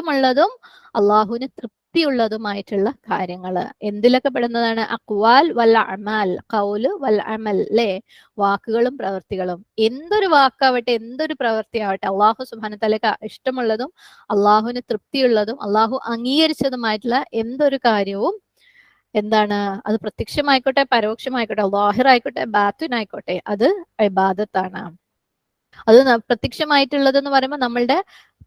ഇഷ്ടമുള്ളതും അള്ളാഹുവിന് തൃപ്തിയുള്ളതുമായിട്ടുള്ള കാര്യങ്ങൾ. എന്തിലൊക്കെ പെടുന്നതാണ്? അക്വാൽ വൽ അമാൽ കൗൽ വൽ അമൽ അല്ലേ വാക്കുകളും പ്രവൃത്തികളും. എന്തൊരു വാക്കാവട്ടെ എന്തൊരു പ്രവൃത്തി ആവട്ടെ അള്ളാഹു സുബാനത്തലേക്ക് ഇഷ്ടമുള്ളതും അള്ളാഹുവിന് തൃപ്തിയുള്ളതും അള്ളാഹു അംഗീകരിച്ചതുമായിട്ടുള്ള എന്തൊരു കാര്യവും എന്താണ്? അത് പ്രത്യക്ഷമായിക്കോട്ടെ പരോക്ഷമായിക്കോട്ടെ ലാഹിറായിക്കോട്ടെ ബാത്തുനായിക്കോട്ടെ അത് ഇബാദത്താണ്. അത് പ്രത്യക്ഷമായിട്ടുള്ളത് എന്ന് പറയുമ്പോൾ നമ്മളുടെ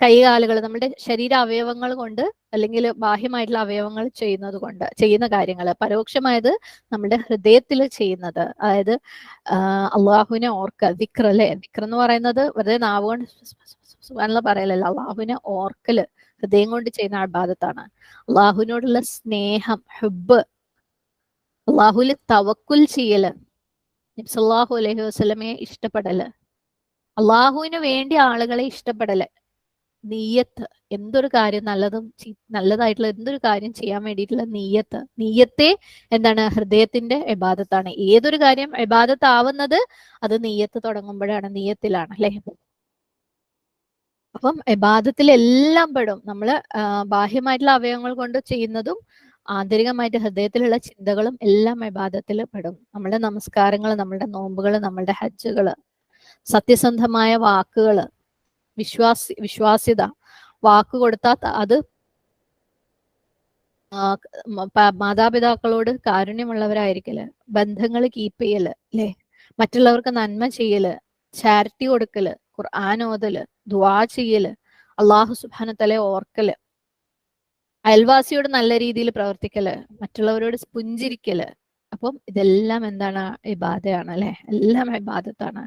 കൈകാലുകൾ നമ്മുടെ ശരീര അവയവങ്ങൾ കൊണ്ട് അല്ലെങ്കിൽ ബാഹ്യമായിട്ടുള്ള അവയവങ്ങൾ ചെയ്യുന്നത് കൊണ്ട് ചെയ്യുന്ന കാര്യങ്ങൾ. പരോക്ഷമായത് നമ്മുടെ ഹൃദയത്തിൽ ചെയ്യുന്നത്. അതായത് അള്ളാഹുവിനെ ഓർക്ക ദിക്ർ അല്ലെ? എന്ന് പറയുന്നത് വെറുതെ നാവുകൊണ്ട് സുബാനുള്ള പറയലല്ല. അള്ളാഹുവിനെ ഓർക്കൽ ഹൃദയം കൊണ്ട് ചെയ്യുന്ന അബാദത്താണ്. അള്ളാഹുവിനോടുള്ള സ്നേഹം ഹുബ് അള്ളാഹുൽ തവക്കുൽ ചെയ്യൽ നിബ്സല്ലാഹു അലൈഹി വസ്ലമയെ ഇഷ്ടപ്പെടൽ അള്ളാഹുവിന് വേണ്ടി ആളുകളെ ഇഷ്ടപ്പെടൽ നീയത്ത് എന്തൊരു കാര്യം നല്ലതും നല്ലതായിട്ടുള്ള എന്തൊരു കാര്യം ചെയ്യാൻ വേണ്ടിയിട്ടുള്ള നീയത്ത് നീയത്തെ എന്താണ്? ഹൃദയത്തിന്റെ എബാദത്താണ്. ഏതൊരു കാര്യം എബാദത്ത് ആവുന്നത് അത് നീയത്ത് തുടങ്ങുമ്പോഴാണ് നീയത്തിലാണ് അല്ലെ? അപ്പം എബാദത്തിൽ എല്ലാം പെടും. നമ്മൾ ബാഹ്യമായിട്ടുള്ള അവയവങ്ങൾ കൊണ്ട് ചെയ്യുന്നതും ആന്തരികമായിട്ട് ഹൃദയത്തിലുള്ള ചിന്തകളും എല്ലാം എബാദത്തിൽ പെടും. നമ്മുടെ നമസ്കാരങ്ങൾ നമ്മളുടെ നോമ്പുകൾ നമ്മളുടെ ഹജ്ജുകൾ സത്യസന്ധമായ വാക്കുകൾ വിശ്വാസി വിശ്വാസ്യത. വാക്ക് കൊടുത്താൽ അത് മാതാപിതാക്കളോട് കാരുണ്യമുള്ളവരായിരിക്കൽ ബന്ധങ്ങൾ കീപ്പ് ചെയ്യൽ അല്ലെ മറ്റുള്ളവർക്ക് നന്മ ചെയ്യൽ ചാരിറ്റി കൊടുക്കൽ ഖുർആൻ ഓതൽ ദുആ ചെയ്യൽ അള്ളാഹു സുബാനത്തലെ ഓർക്കൽ. അയൽവാസിയോട് നല്ല രീതിയിൽ പ്രവർത്തിക്കൽ മറ്റുള്ളവരോട് പുഞ്ചിരിക്കൽ. അപ്പം ഇതെല്ലാം എന്താണ് ഇബാദയാണ് അല്ലെ എല്ലാം ഇബാദത്താണ്.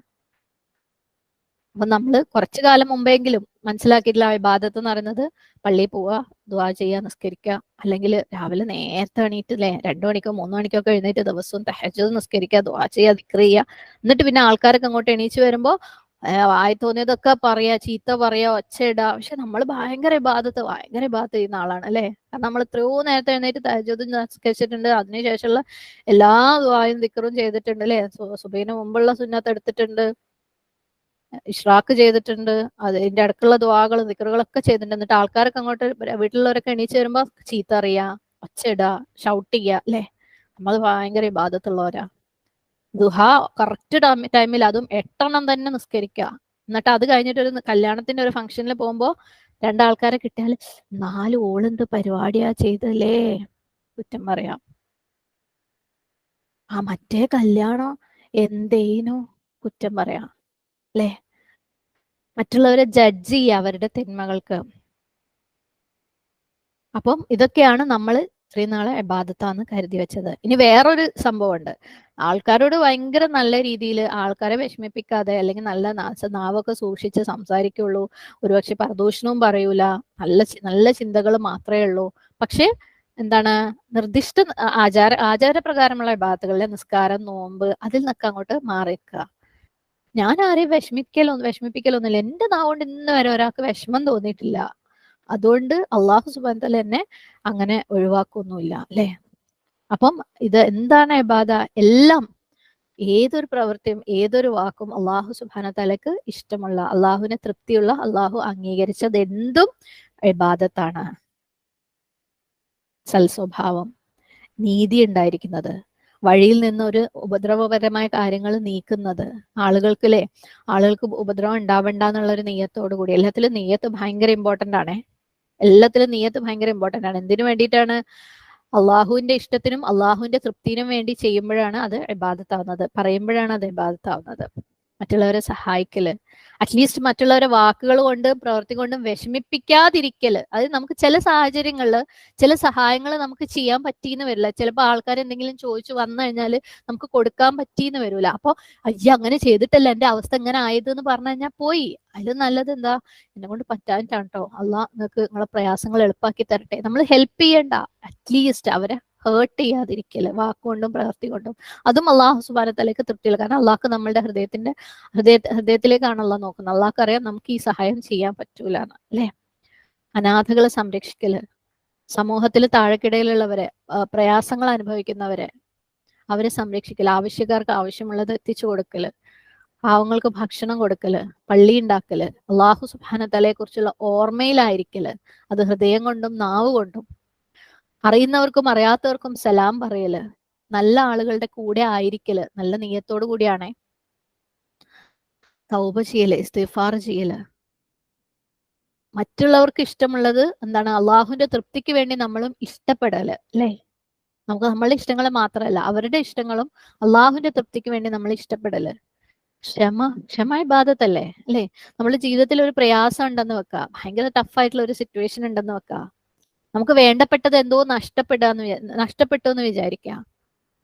അപ്പൊ നമ്മൾ കുറച്ചു കാലം മുമ്പെങ്കിലും മനസ്സിലാക്കിയിട്ടുള്ള ഇബാദത്ത് എന്ന് പറയുന്നത് പള്ളിയിൽ പോവുക ദുആ ചെയ്യുക നിസ്കരിക്കുക അല്ലെങ്കിൽ രാവിലെ നേരത്തെ എണീറ്റ് അല്ലെ രണ്ടു മണിക്കോ മൂന്ന് മണിക്കോ ഒക്കെ എഴുന്നേറ്റ് ദിവസവും തഹജ്ജുദ് നിസ്കരിക്കുക ദുആ ചെയ്യുക ദിക്ർ ചെയ്യുക എന്നിട്ട് പിന്നെ ആൾക്കാരൊക്കെ അങ്ങോട്ട് എണീച്ച് വരുമ്പോ ആയി വായി തോന്നിയതൊക്കെ പറയാ ചീത്ത പറയാ ഒച്ചയിടാ പക്ഷെ നമ്മൾ ഭയങ്കര ഇബാദത്ത് ഭയങ്കര ഇബാദത്ത് ചെയ്യുന്ന ആളാണ് അല്ലെ? കാരണം നമ്മൾ എത്രയോ നേരത്തെ എഴുന്നേറ്റ് തഹജ്ജുദ് നിസ്കരിച്ചിട്ടുണ്ട് അതിനുശേഷമുള്ള എല്ലാ ദുആയും ദിക്കറും ചെയ്തിട്ടുണ്ട് അല്ലെ? സുബൈന് മുമ്പുള്ള സുന്നത്ത് എടുത്തിട്ടുണ്ട്. ഇഷ്റാഖ് ചെയ്തിട്ടുണ്ട്. അതിന്റെ അടുക്കുള്ള ദ്വാകൾ ദിക്കറുകളൊക്കെ ചെയ്തിട്ടുണ്ട്. എന്നിട്ട് ആൾക്കാരൊക്കെ അങ്ങോട്ട് വീട്ടിലുള്ളവരൊക്കെ എണീച്ച് വരുമ്പോ ചീത്ത അറിയാ ഒച്ചയിടുക ഷൗട്ട് ചെയ്യുക അല്ലെ? നമ്മൾ ഭയങ്കര ബാധത്തുള്ളവരാ ദുഹ കറക്റ്റ് ടൈമിൽ അതും എട്ടെണ്ണം തന്നെ നിസ്കരിക്കുക എന്നിട്ട് അത് കഴിഞ്ഞിട്ട് ഒരു കല്യാണത്തിന്റെ ഒരു ഫംഗ്ഷനിൽ പോകുമ്പോ രണ്ടാൾക്കാരെ കിട്ടിയാൽ നാല് ഓളെന്ത് പരിപാടിയാ ചെയ്തല്ലേ കുറ്റം പറയാം. ആ മറ്റേ കല്യാണം എന്തേനു കുറ്റം പറയാം. അല്ലേ മറ്റുള്ളവരെ ജഡ്ജ് ചെയ്യുക അവരുടെ തിന്മകൾക്ക്. അപ്പം ഇതൊക്കെയാണ് നമ്മൾ ഇത്രയും നാളെ അബാധത്താന്ന് കരുതി വെച്ചത്. ഇനി വേറൊരു സംഭവമുണ്ട്. ആൾക്കാരോട് ഭയങ്കര നല്ല രീതിയിൽ ആൾക്കാരെ വിഷമിപ്പിക്കാതെ അല്ലെങ്കിൽ നല്ല നാവൊക്കെ സൂക്ഷിച്ച് സംസാരിക്കുള്ളൂ. ഒരുപക്ഷെ പ്രദൂഷണവും പറയൂല. നല്ല നല്ല ചിന്തകൾ മാത്രമേ ഉള്ളൂ. പക്ഷെ എന്താണ് നിർദ്ദിഷ്ട ആചാര ആചാരപ്രകാരമുള്ള വിഭാഗത്തുകളിലെ നിസ്കാരം നോമ്പ് അതിൽ നിന്നൊക്കെ അങ്ങോട്ട് മാറിക്കുക ഞാൻ ആരെയും വിഷമിക്കലൊന്നും വിഷമിപ്പിക്കലൊന്നുമില്ല. എന്റെ നാവുകൊണ്ട് ഇന്ന് വരെ ഒരാൾക്ക് വിഷമം തോന്നിയിട്ടില്ല. അതുകൊണ്ട് അള്ളാഹു സുബാൻ തല എന്നെ അങ്ങനെ ഒഴിവാക്കൊന്നുമില്ല അല്ലെ? അപ്പം ഇത് എന്താണ് ഇബാദ? എല്ലാം ഏതൊരു പ്രവൃത്തിയും ഏതൊരു വാക്കും അള്ളാഹു സുബാന തലക്ക് ഇഷ്ടമുള്ള അള്ളാഹുവിനെ തൃപ്തിയുള്ള അള്ളാഹു അംഗീകരിച്ചത് എന്തും ഇബാദത്താണ്. സൽസ്വഭാവം നീതി ഉണ്ടായിരിക്കുന്നത്. വഴിയിൽ നിന്ന് ഒരു ഉപദ്രവപരമായ കാര്യങ്ങൾ നീക്കുന്നത്. ആളുകൾക്ക് അല്ലേ ആളുകൾക്ക് ഉപദ്രവം ഉണ്ടാവണ്ട എന്നുള്ള ഒരു നെയ്യത്തോടു കൂടി. എല്ലാത്തിലും നെയ്യത്ത് ഭയങ്കര ഇമ്പോർട്ടന്റ് ആണ്. എല്ലാത്തിലും നെയ്യത്ത് ഭയങ്കര ഇമ്പോർട്ടന്റ് ആണ്. എന്തിനു വേണ്ടിയിട്ടാണ്? അള്ളാഹുവിന്റെ ഇഷ്ടത്തിനും അള്ളാഹുവിന്റെ തൃപ്തിനും വേണ്ടി ചെയ്യുമ്പോഴാണ് അത് ഇബാദത്താവുന്നത്. പറയുമ്പോഴാണ് അത് ഇബാദത്താവുന്നത്. മറ്റുള്ളവരെ സഹായിക്കൽ. അറ്റ്ലീസ്റ്റ് മറ്റുള്ളവരെ വാക്കുകൾ കൊണ്ടും പ്രവൃത്തി കൊണ്ടും വിഷമിപ്പിക്കാതിരിക്കൽ. അത് നമുക്ക് ചില സാഹചര്യങ്ങളിൽ ചില സഹായങ്ങൾ നമുക്ക് ചെയ്യാൻ പറ്റിയെന്ന് വരില്ല. ചിലപ്പോൾ ആൾക്കാർ എന്തെങ്കിലും ചോദിച്ചു വന്നു കഴിഞ്ഞാൽ നമുക്ക് കൊടുക്കാൻ പറ്റിയെന്ന് വരില്ല അപ്പോൾ അയ്യ അങ്ങനെ ചെയ്തിട്ടല്ല എന്റെ അവസ്ഥ ഇങ്ങനെ ആയത് എന്ന് പറഞ്ഞു കഴിഞ്ഞാൽ പോയി. അതിൽ നല്ലത് എന്താ? എന്നെ കൊണ്ട് പറ്റാനിട്ടാണ് കേട്ടോ അല്ല നിങ്ങൾക്ക് നിങ്ങളെ പ്രയാസങ്ങൾ എളുപ്പാക്കി തരട്ടെ. നമ്മൾ ഹെൽപ്പ് ചെയ്യണ്ട. അറ്റ്ലീസ്റ്റ് അവരെ ഹേർട്ട് ചെയ്യാതിരിക്കൽ വാക്കുകൊണ്ടും പ്രവൃത്തി കൊണ്ടും അതും അള്ളാഹു സുബാനത്തലേക്ക് തൃപ്തിയുള്ള കാരണം അള്ളാഹ്ക്ക് നമ്മളുടെ ഹൃദയത്തിന്റെ ഹൃദയ ഹൃദയത്തിലേക്കാണ് അള്ളാഹ് നോക്കുന്നത്. അള്ളാഹ്ക്ക് അറിയാം നമുക്ക് ഈ സഹായം ചെയ്യാൻ പറ്റൂല അല്ലെ? അനാഥകളെ സംരക്ഷിക്കൽ സമൂഹത്തിൽ താഴെക്കിടയിലുള്ളവരെ പ്രയാസങ്ങൾ അനുഭവിക്കുന്നവരെ അവരെ സംരക്ഷിക്കൽ ആവശ്യക്കാർക്ക് ആവശ്യമുള്ളത് എത്തിച്ചു കൊടുക്കൽ പാവങ്ങൾക്ക് ഭക്ഷണം കൊടുക്കൽ പള്ളി ഉണ്ടാക്കൽ അള്ളാഹു സുബാനത്തലയെ കുറിച്ചുള്ള ഓർമ്മയിലായിരിക്കൽ അത് ഹൃദയം കൊണ്ടും നാവ് കൊണ്ടും അറിയുന്നവർക്കും അറിയാത്തവർക്കും സലാം പറയൽ. നല്ല ആളുകളുടെ കൂടെ ആയിരിക്കൽ. നല്ല നീയത്തോടു കൂടിയാണേ. തൗബ ചെയ്യൽ ഇസ്തിഫാർ ചെയ്യൽ. മറ്റുള്ളവർക്ക് ഇഷ്ടമുള്ളത് എന്താണ്? അള്ളാഹുവിന്റെ തൃപ്തിക്ക് വേണ്ടി നമ്മളും ഇഷ്ടപ്പെടൽ അല്ലേ? നമുക്ക് നമ്മളുടെ ഇഷ്ടങ്ങൾ മാത്രമല്ല അവരുടെ ഇഷ്ടങ്ങളും അള്ളാഹുവിന്റെ തൃപ്തിക്ക് വേണ്ടി നമ്മൾ ഇഷ്ടപ്പെടൽ. ക്ഷമ ക്ഷമ ഇബാദത്തല്ലേ അല്ലേ? നമ്മുടെ ജീവിതത്തിൽ ഒരു പ്രയാസം ഉണ്ടെന്ന് വെക്കാം. ഭയങ്കര ടഫായിട്ടുള്ള ഒരു സിറ്റുവേഷൻ ഉണ്ടെന്ന് വെക്കുക നമുക്ക് വേണ്ടപ്പെട്ടത് എന്തോ നഷ്ടപ്പെടാന്ന് നഷ്ടപ്പെട്ടു എന്ന് വിചാരിക്കുക.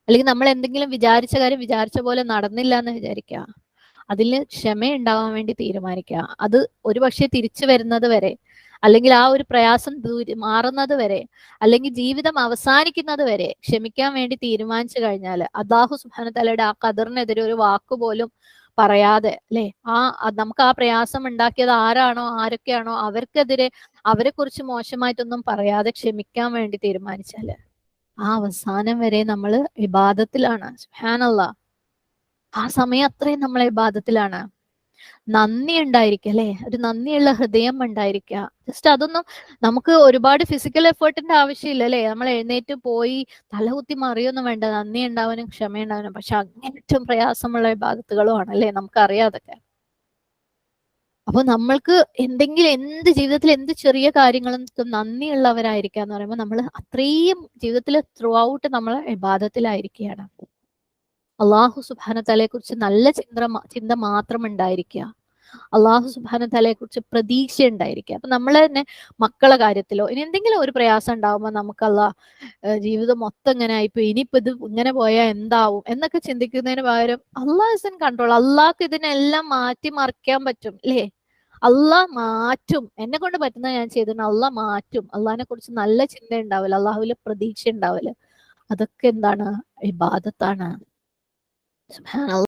അല്ലെങ്കിൽ നമ്മൾ എന്തെങ്കിലും വിചാരിച്ച കാര്യം വിചാരിച്ച പോലെ നടന്നില്ല എന്ന് വിചാരിക്കുക. അതിൽ ക്ഷമ ഉണ്ടാവാൻ വേണ്ടി തീരുമാനിക്കുക. അത് ഒരുപക്ഷെ തിരിച്ചു വരുന്നത് വരെ അല്ലെങ്കിൽ ആ ഒരു പ്രയാസം മാറുന്നത് വരെ അല്ലെങ്കിൽ ജീവിതം അവസാനിക്കുന്നത് വരെ ക്ഷമിക്കാൻ വേണ്ടി തീരുമാനിച്ചു കഴിഞ്ഞാൽ അള്ളാഹു സുബാനത്തലയുടെ ആ കതിറിനെതിരെ ഒരു വാക്കുപോലും പറയാതെ അല്ലെ? ആ നമുക്ക് ആ പ്രയാസം ഉണ്ടാക്കിയത് ആരാണോ ആരൊക്കെയാണോ അവർക്കെതിരെ അവരെ കുറിച്ച് മോശമായിട്ടൊന്നും പറയാതെ ക്ഷമിക്കാൻ വേണ്ടി തീരുമാനിച്ചാൽ ആ അവസാനം വരെ നമ്മൾ വിവാദത്തിലാണ് ആ സമയം അത്രയും നമ്മൾ വിവാദത്തിലാണ് നന്ദി ഉണ്ടായിരിക്കുക അല്ലെ? ഒരു നന്ദിയുള്ള ഹൃദയം ഉണ്ടായിരിക്കുക. ജസ്റ്റ് അതൊന്നും നമുക്ക് ഒരുപാട് ഫിസിക്കൽ എഫേർട്ടിന്റെ ആവശ്യമില്ല അല്ലെ? നമ്മൾ എഴുന്നേറ്റ് പോയി തലകുത്തി മറിയൊന്നും വേണ്ട നന്ദി ഉണ്ടാവാനും ക്ഷമ ഉണ്ടാവാനും. പക്ഷെ അങ്ങനെ ഏറ്റവും പ്രയാസമുള്ള വിഭാഗത്തുകളുമാണ് അല്ലെ? നമുക്ക് അറിയാതൊക്കെ അപ്പൊ നമ്മൾക്ക് എന്തെങ്കിലും എന്ത് ജീവിതത്തിൽ എന്ത് ചെറിയ കാര്യങ്ങളും നന്ദിയുള്ളവരായിരിക്കുക എന്ന് പറയുമ്പോൾ നമ്മൾ അത്രയും ജീവിതത്തിൽ ത്രൂ ഔട്ട് നമ്മൾ വിവാദത്തിലായിരിക്കുകയാണ് അള്ളാഹു സുബാനത്തലയെ കുറിച്ച് നല്ല ചിന്ത ചിന്ത മാത്രം ഉണ്ടായിരിക്കുക അള്ളാഹു സുബാനത്തലയെ കുറിച്ച് പ്രതീക്ഷ ഉണ്ടായിരിക്കുക. അപ്പൊ നമ്മൾ തന്നെ മക്കളെ കാര്യത്തിലോ ഇനി എന്തെങ്കിലും ഒരു പ്രയാസം ഉണ്ടാവുമ്പോൾ നമുക്ക് അല്ല ജീവിതം മൊത്തം ഇങ്ങനെ ആയിപ്പോ ഇനിയിപ്പോ ഇത് ഇങ്ങനെ പോയാൽ എന്താവും എന്നൊക്കെ ചിന്തിക്കുന്നതിന് പകരം അള്ളാഹ് ഇസ് കൺട്രോൾ അള്ളാഹ്ക്ക് ഇതിനെല്ലാം മാറ്റി മറിക്കാൻ പറ്റും അല്ലേ അള്ളാഹ് മാറ്റും. എന്നെ കൊണ്ട് പറ്റുന്ന ഞാൻ ചെയ്തിട്ടുണ്ട്. അള്ളാഹ് മാറ്റും. അള്ളാഹിനെ കുറിച്ച് നല്ല ചിന്ത ഉണ്ടാവില്ല അള്ളാഹുവിൽ പ്രതീക്ഷ ഉണ്ടാവില്ല അതൊക്കെ എന്താണ്? ഇബാദത്താണ്. SubhanAllah